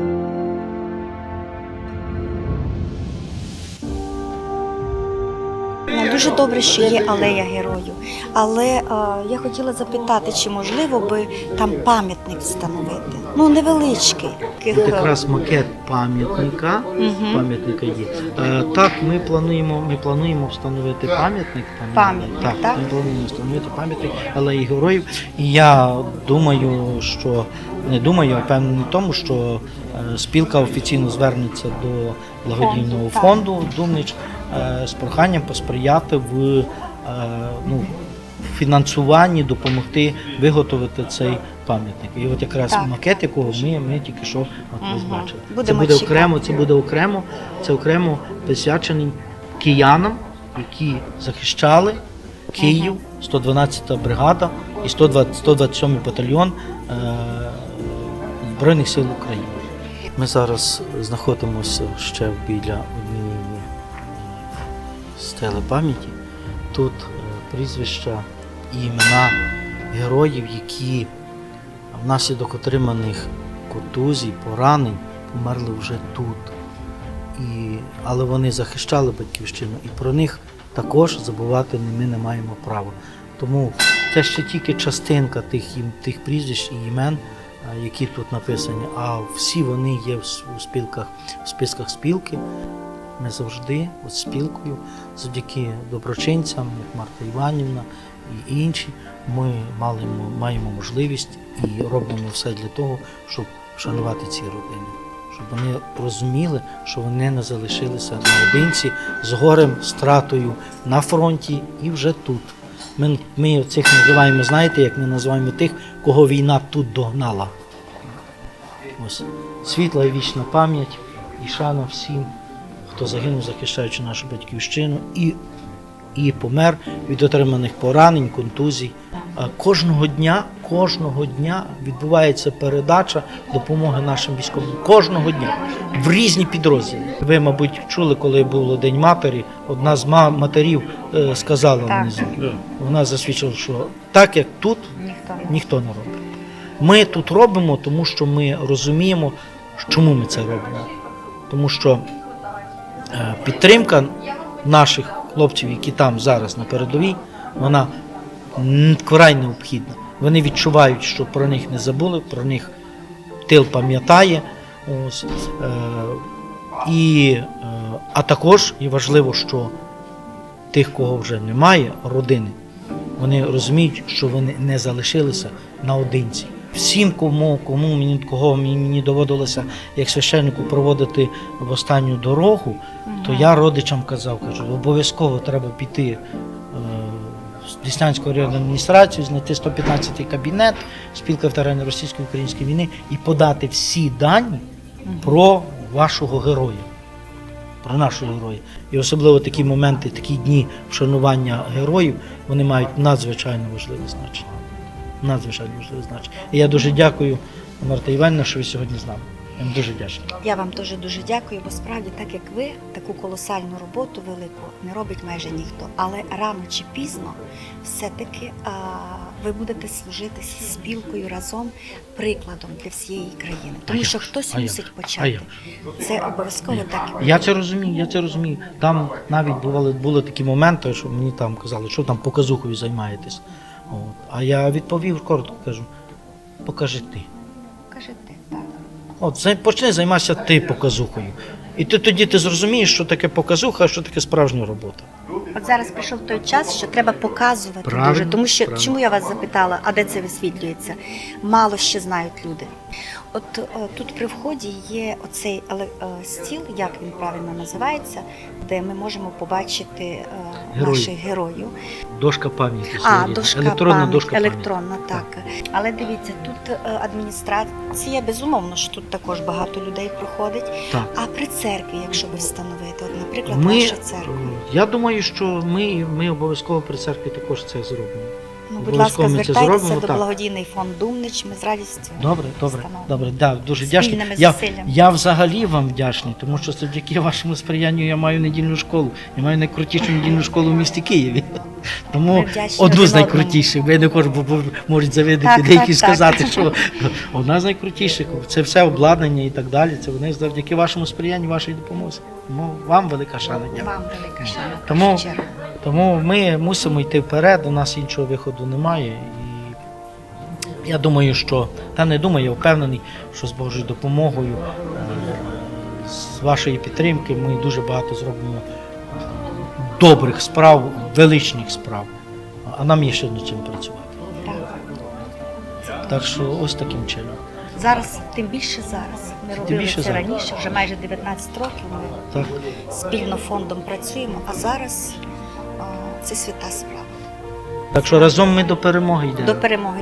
Thank you. Дуже добре, що є алея герою. Але е, я хотіла запитати, чи можливо би там пам'ятник встановити? Ну, невеличкий. Е, якраз макет пам'ятника. Мгм. Пам'ятника є. Е, так, ми плануємо, ми плануємо встановити пам'ятник. там, Пам'ятник, так, так? Ми плануємо встановити пам'ятник алеї героїв. І я думаю, що не думаю, а впевнений в тому, що е, спілка офіційно звернеться до благодійного Фонду, Думнич е, з проханням посприяти в е, ну, фінансуванні, допомогти виготовити цей пам'ятник. І от якраз Так. макет, якого ми, ми тільки що от Мгм. бачили. Це буде чекати. окремо, це буде окремо, це окремо присвячений киянам, які захищали Київ, 112-та бригада і 120, 127 батальйон е, Збройних сил України. Ми зараз знаходимося ще біля е, стели пам'яті. Тут е, прізвища і імена героїв, які внаслідок отриманих контузій, поранень померли вже тут. І, але вони захищали батьківщину, і про них також забувати ми не маємо права. Тому це ще тільки частинка тих, тих прізвищ і імен, е, які тут написані. А всі вони є у спілках, в списках спілки. Ми завжди от спілкою, завдяки доброчинцям, як Марта Іванівна і інші, ми маємо, маємо можливість і робимо все для того, щоб вшанувати ці родини. Щоб вони розуміли, що вони не залишилися наодинці з горем, стратою на фронті і вже тут. Ми, ми цих називаємо, знаєте, як ми називаємо тих, кого війна тут догнала. Ось світла і вічна пам'ять і шана всім, хто загинув, захищаючи нашу батьківщину, і, і помер від отриманих поранень, контузій. Кожного дня, кожного дня відбувається передача допомоги нашим військовим. Кожного дня в різні підрозділи. Ви, мабуть, чули, коли був День матері. Одна з матерів е, сказала внизу. Вона засвідчила, що так як тут, Ніхто не ніхто не робить. Ми тут робимо, тому що ми розуміємо, чому ми це робимо. Тому що підтримка наших хлопців, які там зараз на передовій, вона м, вкрай необхідна. Вони відчувають, що про них не забули, про них тил пам'ятає. Ось, е, і, е, а також і важливо, що тих, кого вже немає, родини, вони розуміють, що вони не залишилися наодинці. Всім, кому, кому мені, кого мені доводилося як священнику проводити в останню дорогу, то я родичам казав, кажу, обов'язково треба піти е, в Деснянську районну адміністрацію, знайти 115 кабінет, спілка ветеранів російсько-української війни і подати всі дані про вашого героя. Про нашого героя. І особливо такі моменти, такі дні вшанування героїв, вони мають надзвичайно важливе значення. Надзвичайно важливе значення. І я дуже дякую, Марта Іванівна, що ви сьогодні з нами. Я вам дуже вдячний. Я вам дуже дуже дякую, бо справді, так як ви, таку колосальну роботу велику не робить майже ніхто. Але рано чи пізно все-таки а, ви будете служити спілкою разом прикладом для всієї країни. Тому що хтось мусить почати. Це обов'язково так. Я це розумію, я це розумію. Там навіть бували були такі моменти, що мені там казали, що там показухою займаєтесь. От. А я відповів коротко, кажу, покажи ти. Кажете, так. От почни займатися ти показухою. І ти тоді ти зрозумієш, що таке показуха, а що таке справжня робота. От зараз прийшов той час, що треба показувати Правильно, дуже. Тому що правильно. чому я вас запитала, а де це висвітлюється? Мало ще знають люди. От е, тут при вході є оцей але, е, стіл, як він правильно називається, де ми можемо побачити е, наших героїв. Дошка пам'яті. А, дошка електронна пам'ять, дошка електронна, так. Але дивіться, тут адміністрація, безумовно, що тут також багато людей проходить. Так. А при церкві, якщо би встановити, от, наприклад, Ми, ваша церква. я думаю, що ми, ми обов'язково при церкві також це зробимо. Ну, будь ласка, звертайтеся зробимо, до так. благодійний фонд Думнич. Ми з радістю. Добре, добре, добре. Да, дуже вдячний. Я, я взагалі вам вдячний, тому що завдяки вашому сприянню я маю недільну школу. Я маю найкрутішу недільну школу в місті Києві. Тому одну з найкрутіших. Ви не бо можуть завидити деякі сказати, що одна з найкрутіших. Це все обладнання і так далі. Це вони завдяки вашому сприянню, вашій допомозі. Тому вам велика шана. Вам велика шана. Тому- Тому ми мусимо йти вперед, у нас іншого виходу немає. І я думаю, що та не думаю, я впевнений, що з Божою допомогою, е, з вашої підтримки, ми дуже багато зробимо е, добрих справ, величних справ. А нам є ще над чим працювати. Так. Що ось таким чином. Зараз, тим більше зараз. Ми робили більше це зараз. раніше, вже майже 19 років. Ми Так. спільно фондом працюємо, а зараз а, це свята справа. так що разом ми до перемоги йдемо. До перемоги.